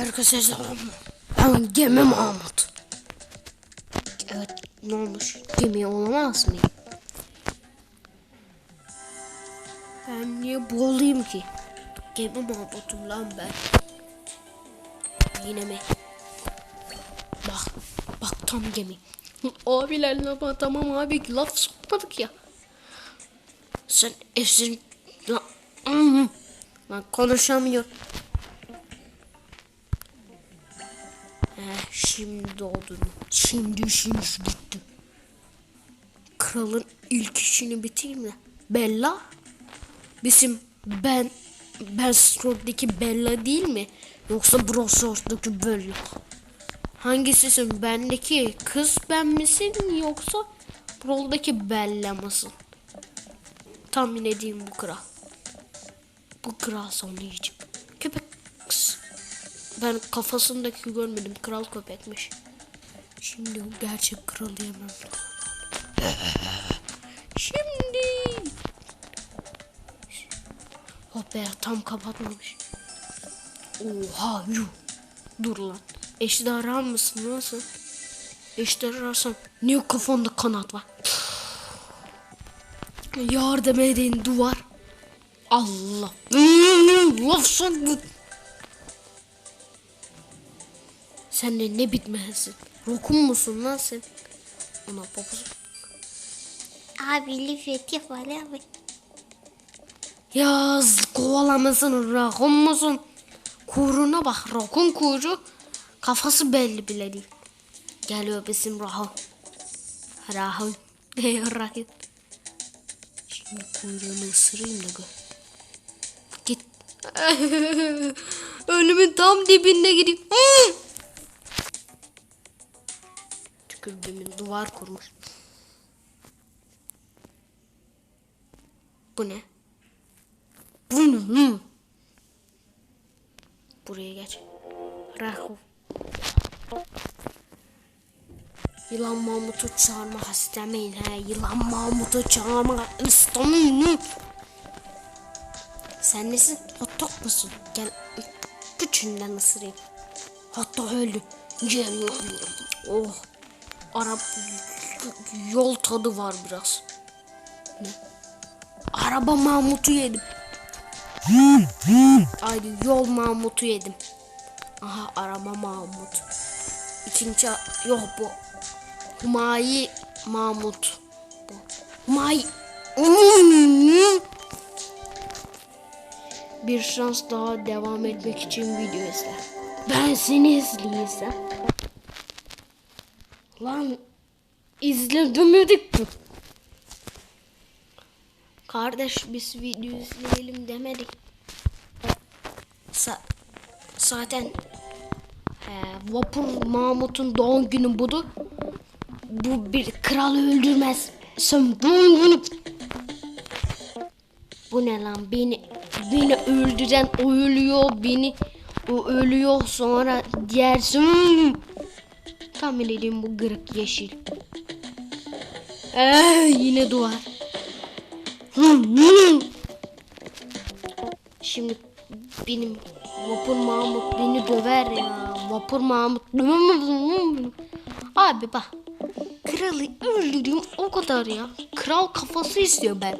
Herkese selam. Ben Gemi Mahmut. Evet ne olmuş? Gemi olamaz mıyım? Ben niye bu olayım ki? Gemi Mahmut'um lan ben. Yine mi? Bak, bak tam gemi. Abilerle ama tamam abi laf sokmadık ya. Sen esin... Lan, lan konuşamıyor. Şimdi oldu. Şimdi işin iş bitti. Kralın ilk işini bitireyim mi? Bella? Bizim ben ben Stroke'daki Bella değil mi? Yoksa Brosworth'daki Bella? Hangisisin? Bendeki kız ben misin yoksa Brol'daki Bella mısın? Tahmin edeyim bu kral. Bu kral sonra yiyecek. Ben kafasındaki görmedim. Kral köpekmiş. Şimdi o gerçek kralı yemem. Şimdi. Oh be tam kapatmamış. Oha yuh. Dur lan. Eşdara mısın nasıl? Eşdararsam niye kafanda kanat var? Yardım edin duvar. Allah. Laf soktu. Sen de ne bitmezsin. Rokum musun lan sen? Ona babası. Abi Lifet'i falan abi. Yaz kovalamasın rokum musun? Kuyruğuna bak rokun kuyruğu kafası belli bile değil. Geliyor bizim Rahun. Rahun. Rahun. Şimdi kuyruğunu ısırayım da gör. Git. Önümün tam dibinde gideyim. Tükürdüğümün duvar kurmuş. Bu ne? Bu ne? Buraya geç. Rahu. Yılan Mahmut'u çağırmak istemeyin he. Yılan Mahmut'u çağırmak istemeyin. Sen nesin? Hot dog musun? Gel küçüğünden ısırayım. Hatta öldü. Oh. Arap yol tadı var biraz. Araba Mahmut'u yedim. Haydi yol Mahmut'u yedim. Aha araba Mahmut. İkinci yok bu. Humayi Mahmut. Bu. Humayi. Bir şans daha devam etmek için video izle. Ben seni izleyeceğim. Lan izlemedik mi? Kardeş biz video izleyelim demedik. Sa- zaten e, Vapur Mahmut'un doğum günü budu. Bu bir kral öldürmez. Sen günü... Bu ne lan? Beni beni öldüren o ölüyor. Beni o ölüyor sonra diğersin. Tahmin edeyim bu kırık yeşil. Ee, yine duvar. Şimdi benim Vapur Mahmut beni döver ya. Vapur Mahmut. Abi bak. Kralı öldüreyim o kadar ya. Kral kafası istiyor ben.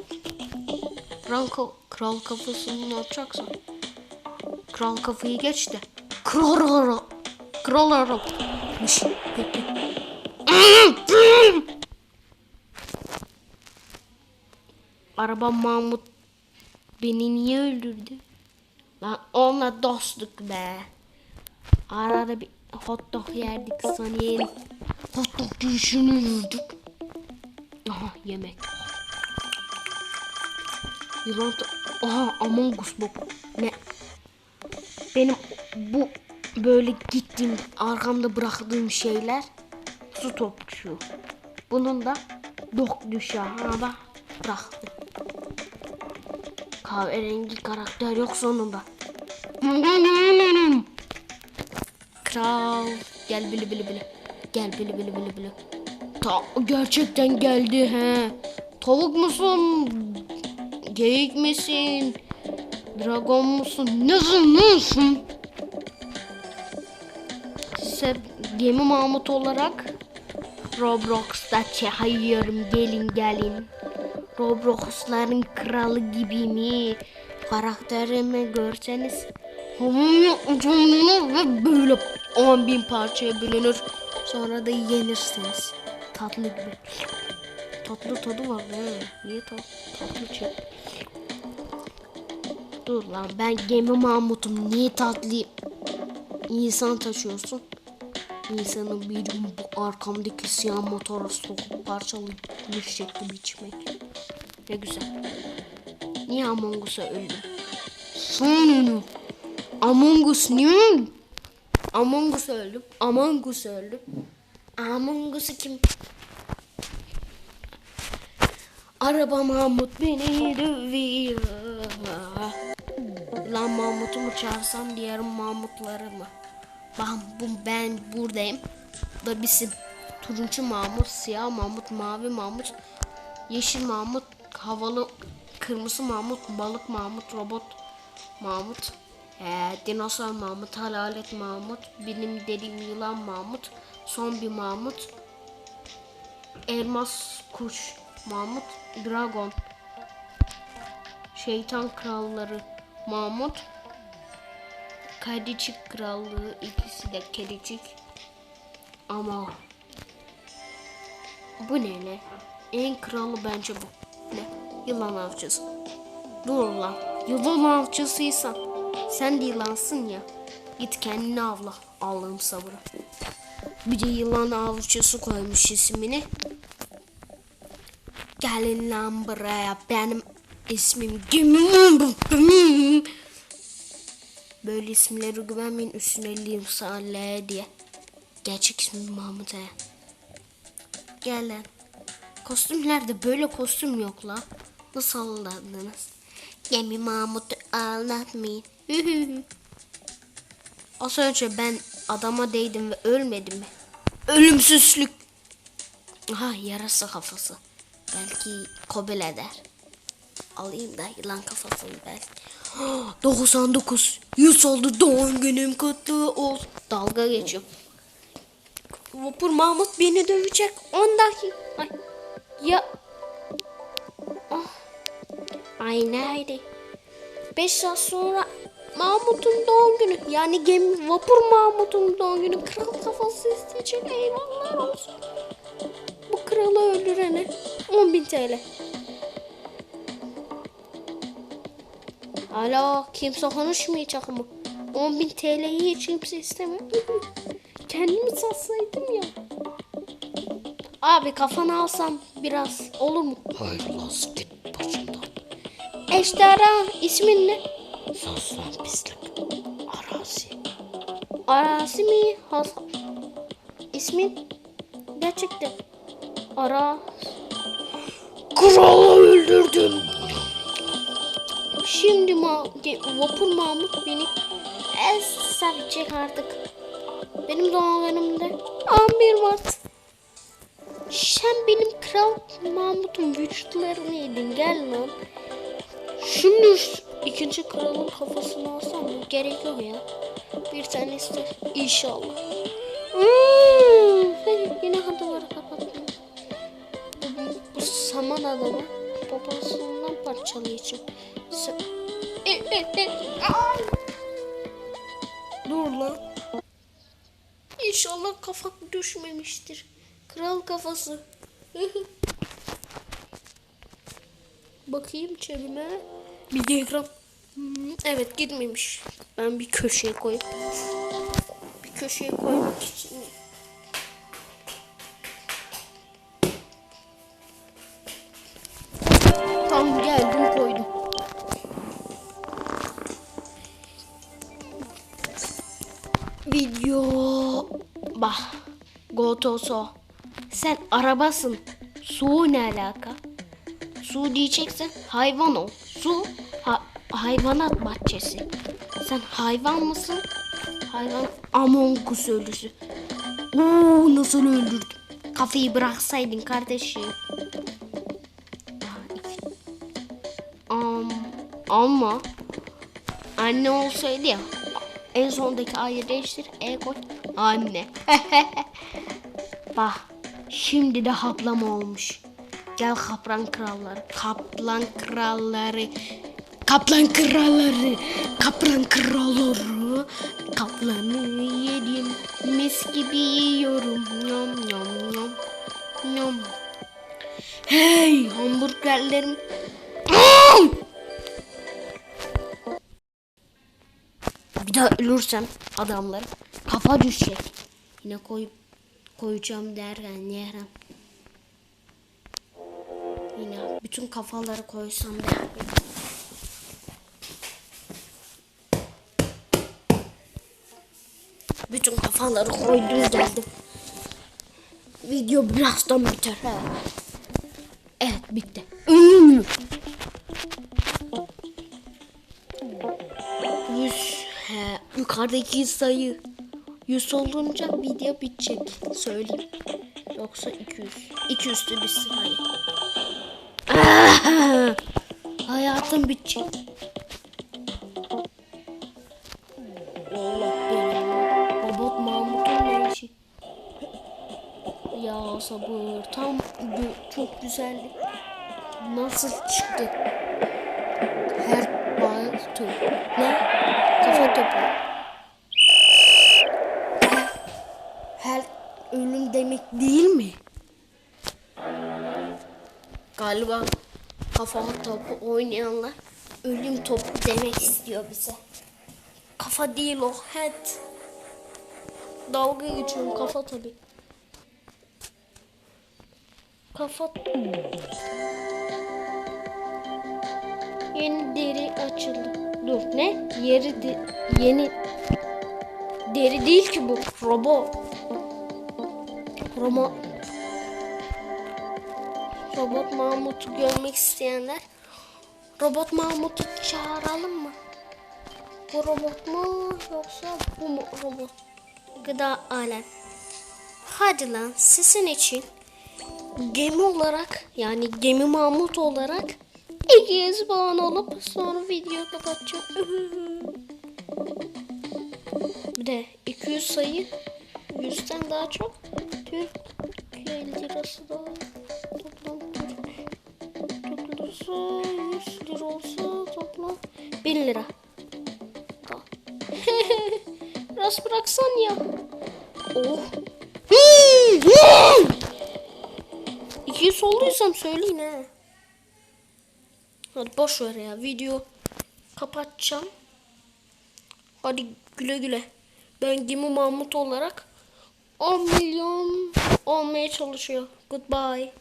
Kral, kral kafasını ne yapacaksan. Kral kafayı geç de. Kral ara. Kral ara. Araba Mahmut beni niye öldürdü? Lan onunla dostluk be. Arada bir hot dog yerdik sanayım. Hot dog yiyişini yürüdük. Aha yemek. Yılan Aha Among Us bu. Ne? Benim bu böyle gittiğim arkamda bıraktığım şeyler su topçu. Bunun da dok düşüyor. Ha bak bıraktım. Kahverengi karakter yok sonunda. Kral gel bili bili bili. Gel bili bili bili bili. Ta gerçekten geldi he. Tavuk musun? Geyik misin? Dragon musun? Nesin nesin? Gemi Mahmut olarak Roblox'ta çayıyorum gelin gelin. Roblox'ların kralı gibi mi? Karakterimi görseniz ve böyle 10 bin parçaya bölünür. Sonra da yenirsiniz. Tatlı gibi. Tatlı tadı var ne? Niye tat tatlı çek? Dur lan ben gemi Mahmut'um. Niye tatlı insan taşıyorsun? İnsanın bir bu arkamdaki siyah motora sokup parçalayıp şekli biçmek. Ne güzel. Niye Among Us'a öldüm? Sonunu. Among Us niye? Among Us öldüm. Among Us öldüm. Among Us'u kim? Araba Mahmut beni dövüyor. Lan Mahmut'u mu çağırsam diğer Mahmutları mı? Ben, bu, ben buradayım. Bu da bizim turuncu Mahmut, siyah Mahmut, mavi Mahmut, yeşil Mahmut, havalı kırmızı Mahmut, balık Mahmut, robot Mahmut, ee, dinozor Mahmut, halalet Mahmut, benim dediğim yılan Mahmut, zombi Mahmut, elmas kuş Mahmut, dragon, şeytan kralları Mahmut, Kedicik krallığı ikisi de kedicik. Ama bu ne ne? En kralı bence bu. Ne? Yılan avcısı. Dur lan. Yılan avcısıysan sen de yılansın ya. Git kendini avla. Allah'ım sabrı. Bir de yılan avcısı koymuş ismini. Gelin lan buraya. Benim ismim. Böyle isimlere güvenmeyin üstüne Limsa L diye. Gerçek ismim Mahmut E. Gel lan. Kostümlerde böyle kostüm yok la. Nasıl anladınız? Gemi Mahmut'u anlatmayın. Az önce ben adama değdim ve ölmedim mi? Ölümsüzlük. Aha yarasa kafası. Belki kobel eder. Alayım da yılan kafasını belki. 99. 100 oldu doğum günüm kutlu olsun. Dalga geçiyorum. Vapur Mahmut beni dövecek. 10 dakika. Ay. Ya. Ah. Ay nerede? 5 saat sonra Mahmut'un doğum günü. Yani gemi vapur Mahmut'un doğum günü. Kral kafası isteyecek. Eyvallah olsun. Bu kralı öldürene 10.000 TL. Alo kimse konuşmayacak mı? 10.000 TL'yi hiç kimse istemiyor. Kendimi satsaydım ya. Abi kafana alsam biraz olur mu? Hayır lan git başımdan. Eşdara ismin ne? Sus lan pislik. Arazi. Arası mi? Has İsmin? Gerçekten. Ara. Kralı öldürdüm. Şimdi ma vapur Mahmut beni el sevecek artık. Benim günümde 11 Mart. Sen benim kral Mahmut'un vücutlarını yedin gel lan. Şimdi ikinci kralın kafasını alsam mı? Gerek yok ya. Bir tane ister. İnşallah. Hmm, yine var kapattım. Bu, bu saman adamı babasından parçalayacağım. Dur lan. İnşallah kafam düşmemiştir. Kral kafası. Bakayım cebime. Bir diyagram. Hmm, evet gitmemiş. Ben bir köşeye koyayım. Bir köşeye koymak için. Video. Bah Gotoso. Sen arabasın. Su ne alaka? Su diyeceksen hayvan ol. Su ha- hayvanat bahçesi. Sen hayvan mısın? Hayvan Among Us ölüsü. Oo, nasıl öldürdüm kafayı bıraksaydın kardeşim. Am, ama anne olsaydı ya En sondaki A'yı değiştir. E koy. Anne. Bak. Şimdi de haplama olmuş. Gel kaplan kralları. Kaplan kralları. Kaplan kralları. Kaplan kralları. Kaplanı yedim. Mis gibi yiyorum. Yom yom yom. Yom. Hey hamburgerlerim. Daha ölürsem adamlar kafa düşecek. Yine koyup koyacağım derken yerem. Yine bütün kafaları koysam derken. Bütün kafaları koydum geldim. Video birazdan biter. Evet bitti. Yukarıdaki sayı 100 olunca video bitecek. Söyleyeyim. Yoksa 200. 200 de bitsin hadi. Ah! Hayatım bitecek. Allah benim. Robot Mahmut'un ne işi? Ya sabır. Tam çok güzeldi. Nasıl çıktı? Her bal top. Ne? Kafa topu. Her ölüm demek değil mi? Galiba kafa topu oynayanlar ölüm topu demek istiyor bize. Kafa değil o head. Dalga geçiyorum kafa tabii. Kafa Yeni deri açıldı. Dur ne? Yeri de, yeni deri değil ki bu. Robot. Roma Robot Mahmut'u görmek isteyenler Robot Mahmut'u çağıralım mı? Bu robot mu yoksa bu mu robot? Gıda alem. Hadi lan sizin için gemi olarak yani gemi Mahmut olarak 200 puan olup sonra video kapatacağım. Bir de 200 sayı 100'ten daha çok Türkiye lirası da Lirası 100 lira olsa toplam 1000 lira. Biraz bıraksan ya. Oh. 200 olduysam söyleyin ha. Hadi boş ver ya. Video kapatacağım. Hadi güle güle. Ben Gemi Mahmut olarak 10 milyon olmaya çalışıyor. Goodbye.